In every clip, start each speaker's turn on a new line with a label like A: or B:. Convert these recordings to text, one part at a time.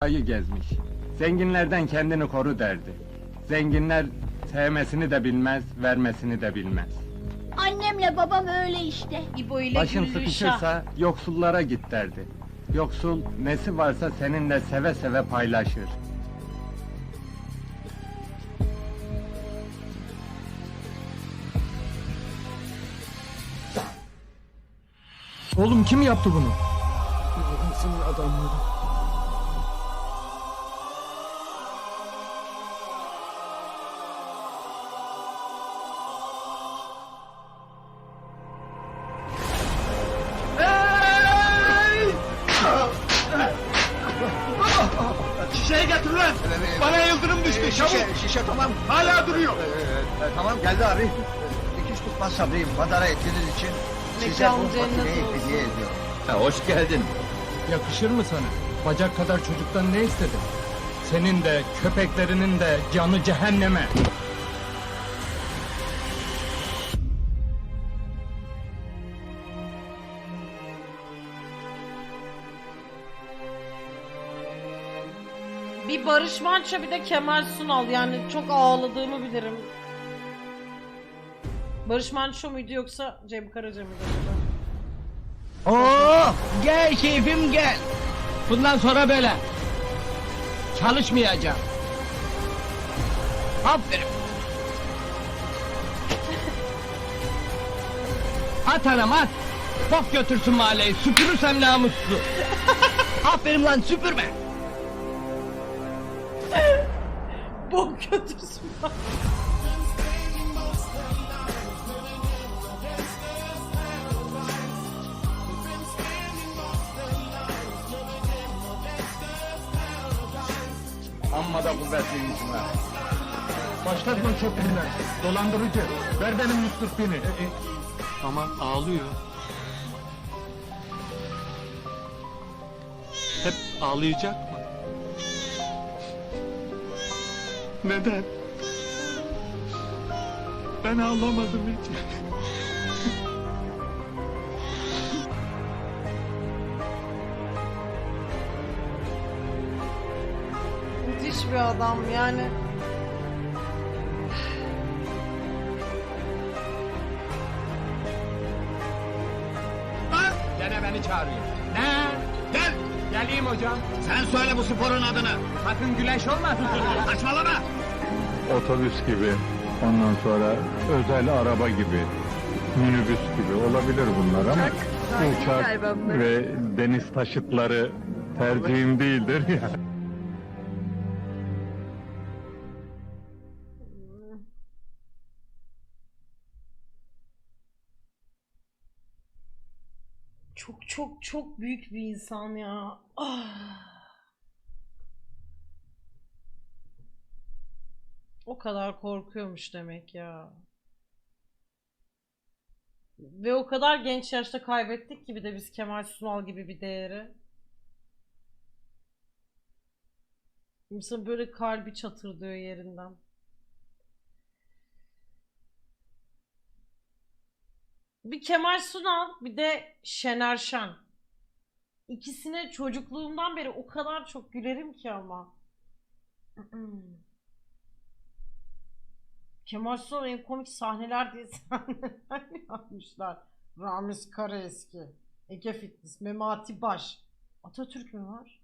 A: Ayı gezmiş. Zenginlerden kendini koru derdi. Zenginler sevmesini de bilmez, vermesini de bilmez.
B: Annemle babam öyle işte.
C: İbo ile
A: Başın sıkışırsa yoksullara git derdi. Yoksul nesi varsa seninle seve seve paylaşır. Oğlum kim yaptı bunu? Senin adamları.
D: Çabuk!
E: Şişe, şişe tamam.
D: Hala duruyor!
E: Ee, e, tamam geldi abi. Dikiş tutmaz sabrıyım. Madara ettiğiniz için size
C: Mekan
E: bu
C: cennet
E: makineyi
C: olsun.
E: hediye ediyorum.
D: hoş geldin.
A: Yakışır mı sana? Bacak kadar çocuktan ne istedin? Senin de köpeklerinin de canı cehenneme.
C: Bir Barış Manço bir de Kemal Sunal yani çok ağladığımı bilirim. Barış Manço muydu yoksa Cem Karaca mıydı acaba?
F: Oo, gel keyfim gel. Bundan sonra böyle. Çalışmayacağım. Aferin. At anam at. Bok götürsün mahalleyi. Süpürürsem namuslu. Aferin lan süpürme.
C: Bok götürsün bak.
A: Amma da kuvvetliymişsin ha. Başlatma çöplüğünden. Dolandırıcı. Ver benim Yusuf bini.
G: Ama ağlıyor. Hep ağlayacak mı? Neden? Ben ağlamadım hiç.
C: Müthiş bir adam yani.
F: Gene beni çağırıyor. Ne? Gel. Geleyim hocam.
D: Sen söyle bu sporun adını!
F: Sakın güleş olmasın.
D: Saçmalama!
A: Otobüs gibi. Ondan sonra özel araba gibi. Minibüs gibi olabilir bunlar ama uçak ve deniz taşıtları tercihim değildir ya.
C: Çok çok çok büyük bir insan ya. Ah. O kadar korkuyormuş demek ya. Ve o kadar genç yaşta kaybettik ki bir de biz Kemal Sunal gibi bir değeri. İnsan böyle kalbi çatırdıyor yerinden. Bir Kemal Sunal bir de Şener Şen. İkisine çocukluğumdan beri o kadar çok gülerim ki ama. Kemal Sunal en komik sahneler diye sahneler yapmışlar? Ramiz Karaeski, Ege Fitness, Memati Baş. Atatürk mü var?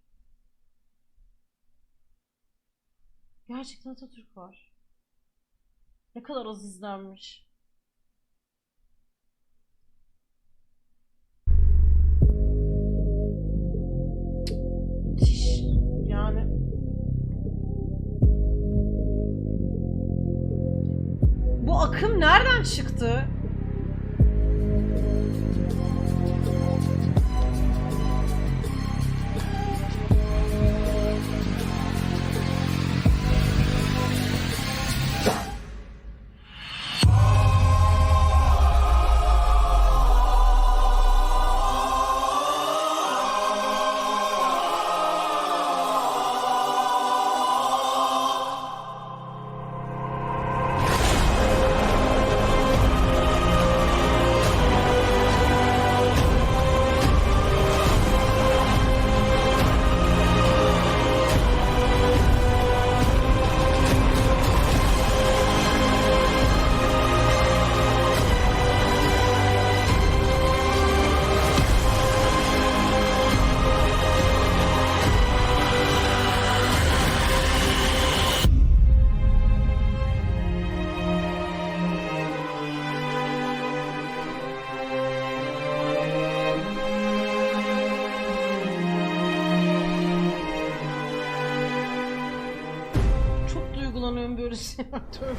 C: Gerçekten Atatürk var. Ne kadar az izlenmiş. Akım nereden çıktı? kullanıyorum böylesi. Şey Tövbe.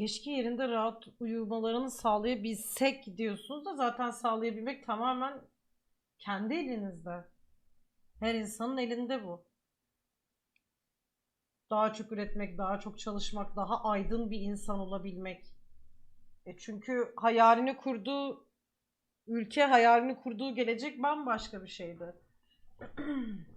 C: Keşke yerinde rahat uyumalarını sağlayabilsek diyorsunuz da zaten sağlayabilmek tamamen kendi elinizde. Her insanın elinde bu. Daha çok üretmek, daha çok çalışmak, daha aydın bir insan olabilmek. E çünkü hayalini kurduğu ülke, hayalini kurduğu gelecek bambaşka bir şeydi.